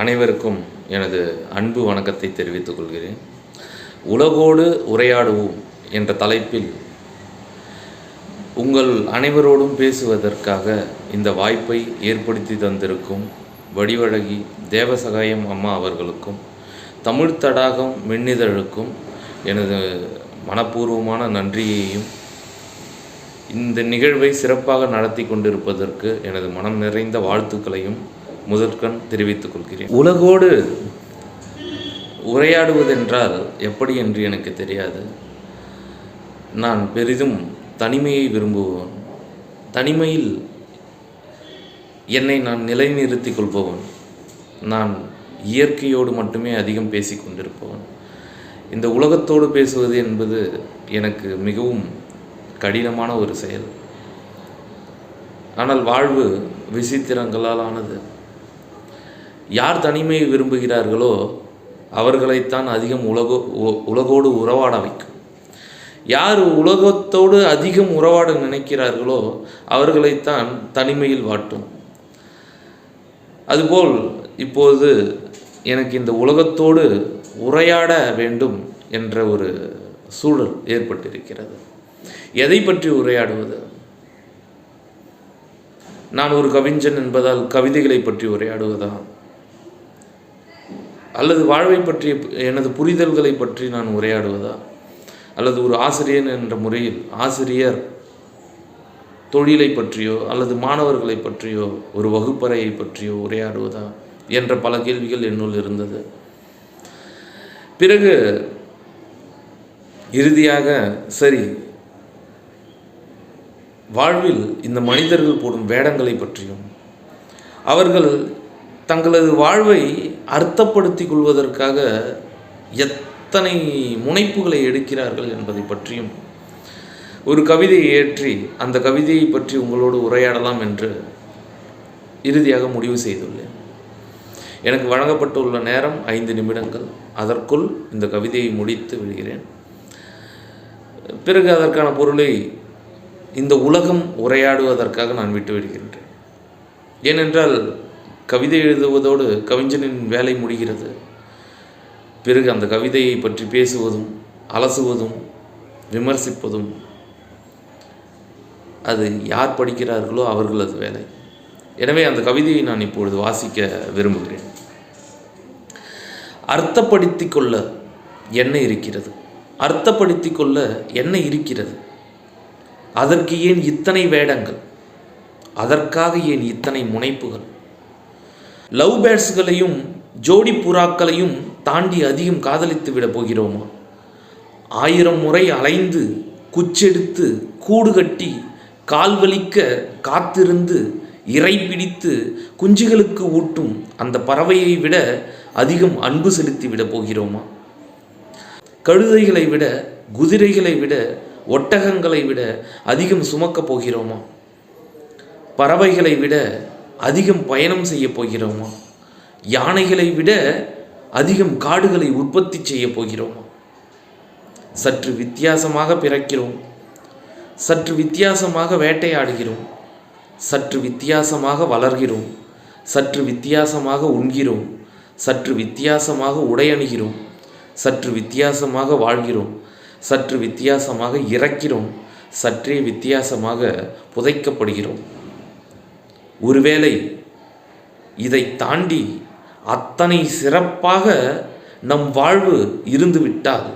அனைவருக்கும் எனது அன்பு வணக்கத்தை தெரிவித்துக் கொள்கிறேன். உலகோடு உரையாடுவோம் என்ற தலைப்பில் உங்கள் அனைவரோடும் பேசுவதற்காக இந்த வாய்ப்பை ஏற்படுத்தி தந்திருக்கும் வடிவழகி தேவசகாயம் அம்மா அவர்களுக்கும் தமிழ் தடாகம் மின்னிதழுக்கும் எனது மனப்பூர்வமான நன்றியையும் இந்த நிகழ்வை சிறப்பாக நடத்தி கொண்டிருப்பதற்கு எனது மனம் நிறைந்த வாழ்த்துக்களையும் முதற்கண் தெரிவித்துக் கொள்கிறேன். உலகோடு உரையாடுவதென்றால் எப்படி என்று எனக்கு தெரியாது. நான் பெரிதும் தனிமையை விரும்புபவன் தனிமையில் என்னை நான் நிலைநிறுத்திக் கொள்பவன். நான் இயற்கையோடு மட்டுமே அதிகம் பேசிக்கொண்டிருப்பவன் இந்த உலகத்தோடு பேசுவது என்பது எனக்கு மிகவும் கடினமான ஒரு செயல். ஆனால் வாழ்வு விசித்திரங்களால் ஆனது யார் தனிமையை விரும்புகிறார்களோ அவர்களைத்தான் அதிகம் உலகோ உ- உலகோடு உறவாட வைக்கும். யார் உலகத்தோடு அதிகம் உறவாட நினைக்கிறார்களோ அவர்களைத்தான் தனிமையில் வாட்டும். அதுபோல் இப்போது எனக்கு இந்த உலகத்தோடு உரையாட வேண்டும் என்ற ஒரு சூழல் ஏற்பட்டிருக்கிறது. எதை பற்றி உரையாடுவது? நான் ஒரு கவிஞன் என்பதால் கவிதைகளை பற்றி உரையாடுவதா? அல்லது வாழ்வை பற்றிய எனது புரிதல்களை பற்றி நான் உரையாடுவதா? அல்லது ஒரு ஆசிரியன் என்ற முறையில் ஆசிரியர் தொழிலை பற்றியோ அல்லது மாணவர்களை பற்றியோ ஒரு வகுப்பறையை பற்றியோ உரையாடுவதா? என்ற பல கேள்விகள் என்னுள் இருந்தது. பிறகு இறுதியாக சரி வாழ்வில் இந்த மனிதர்கள் போடும் வேடங்களை பற்றியும் அவர்கள் தங்களது வாழ்வை அர்த்தப்படுத்தி கொள்வதற்காக எத்தனை முனைப்புகளை எடுக்கிறார்கள் என்பதை பற்றியும் ஒரு கவிதையை ஏற்றி அந்த கவிதையை பற்றி உங்களோடு உரையாடலாம் என்று இறுதியாக முடிவு செய்துள்ளேன். எனக்கு வழங்கப்பட்டுள்ள நேரம் ஐந்து நிமிடங்கள். அதற்குள் இந்த கவிதையை முடித்து விடுகிறேன். பிறகு அதற்கான பொருளை இந்த உலகம் உரையாடுவதற்காக நான் விட்டு விடுகின்றேன். ஏனென்றால் கவிதை எழுதுவதோடு கவிஞனின் வேலை முடிகிறது. பிறகு அந்த கவிதையை பற்றி பேசுவதும் அலசுவதும் விமர்சிப்பதும் அது யார் படிக்கிறார்களோ அவர்களது வேலை. எனவே அந்த கவிதையை நான் இப்பொழுது வாசிக்க விரும்புகிறேன். அர்த்தப்படுத்தி கொள்ள என்ன இருக்கிறது. அர்த்தப்படுத்தி கொள்ள என்ன இருக்கிறது. அதற்கு ஏன் இத்தனை வேடங்கள்? அதற்காக ஏன் இத்தனை முனைப்புகள்? லவ் பேர்ட்ஸ்களையும் ஜோடி புறாக்களையும் தாண்டி அதிகம் காதலித்து விட போகிறோமா? ஆயிரம் முறை அலைந்து குச்செடுத்து கூடு கட்டி கால் வலிக்க காத்திருந்து இறை பிடித்து குஞ்சுகளுக்கு ஊட்டும் அந்த பறவையை விட அதிகம் அன்பு செலுத்தி விட போகிறோமா? கழுதைகளை விட குதிரைகளை விட ஒட்டகங்களை விட அதிகம் சுமக்கப் போகிறோமா? பறவைகளை விட அதிகம் பயணம் செய்ய போகிறோமா? யானைகளை விட அதிகம் காடுகளை உற்பத்தி செய்ய போகிறோமா? சற்று வித்தியாசமாக பிறக்கிறோம். சற்று வித்தியாசமாக வேட்டையாடுகிறோம். சற்று வித்தியாசமாக வளர்கிறோம். சற்று வித்தியாசமாக உண்கிறோம். சற்று வித்தியாசமாக உடையணுகிறோம். சற்று வித்தியாசமாக வாழ்கிறோம். சற்று வித்தியாசமாக இறக்கிறோம். சற்றே வித்தியாசமாக புதைக்கப்படுகிறோம். ஒருவேளை இதை தாண்டி அத்தனை சிறப்பாக நம் வாழ்வு இருந்துவிட்டால்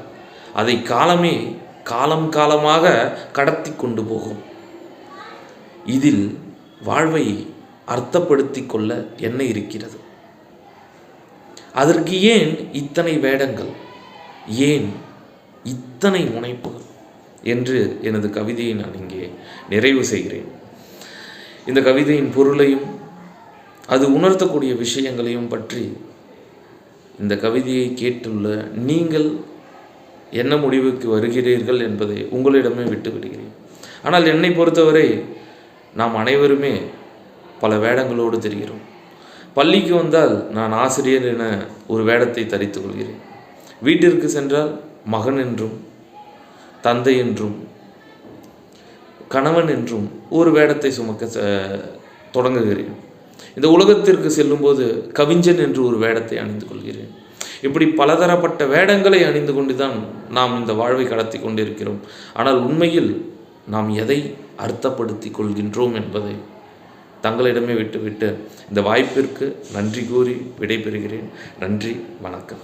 அதை காலமே காலம் காலமாக கடத்தி கொண்டு போகும். இதில் வாழ்வை அர்த்தப்படுத்தி கொள்ள என்ன இருக்கிறது? அதற்கு ஏன் இத்தனை வேடங்கள்? ஏன் இத்தனை முனைப்புகள்? என்று எனது கவிதையை நான் இங்கே நிறைவு செய்கிறேன். இந்த கவிதையின் பொருளையும் அது உணர்த்தக்கூடிய விஷயங்களையும் பற்றி இந்த கவிதையை கேட்டுள்ள நீங்கள் என்ன முடிவுக்கு வருகிறீர்கள் என்பதை உங்களிடமே விட்டு விடுகிறேன் ஆனால் என்னை பொறுத்தவரை நாம் அனைவருமே பல வேடங்களோடு தெரிகிறோம். பள்ளிக்கு வந்தால் நான் ஆசிரியர் என ஒரு வேடத்தை தரித்து கொள்கிறேன். வீட்டிற்கு சென்றால் மகன் என்றும் தந்தை என்றும் கணவன் என்றும் ஒரு வேடத்தை சுமக்க தொடங்குகிறேன். இந்த உலகத்திற்கு செல்லும்போது கவிஞன் என்று ஒரு வேடத்தை அணிந்து கொள்கிறேன். இப்படி பலதரப்பட்ட வேடங்களை அணிந்து கொண்டு தான் நாம் இந்த வாழ்வை கடத்தி கொண்டிருக்கிறோம். ஆனால் உண்மையில் நாம் எதை அர்த்தப்படுத்தி கொள்கின்றோம் என்பதை தங்களிடமே விட்டுவிட்டு இந்த வாய்ப்பிற்கு நன்றி கூறி விடைபெறுகிறேன். நன்றி வணக்கம்.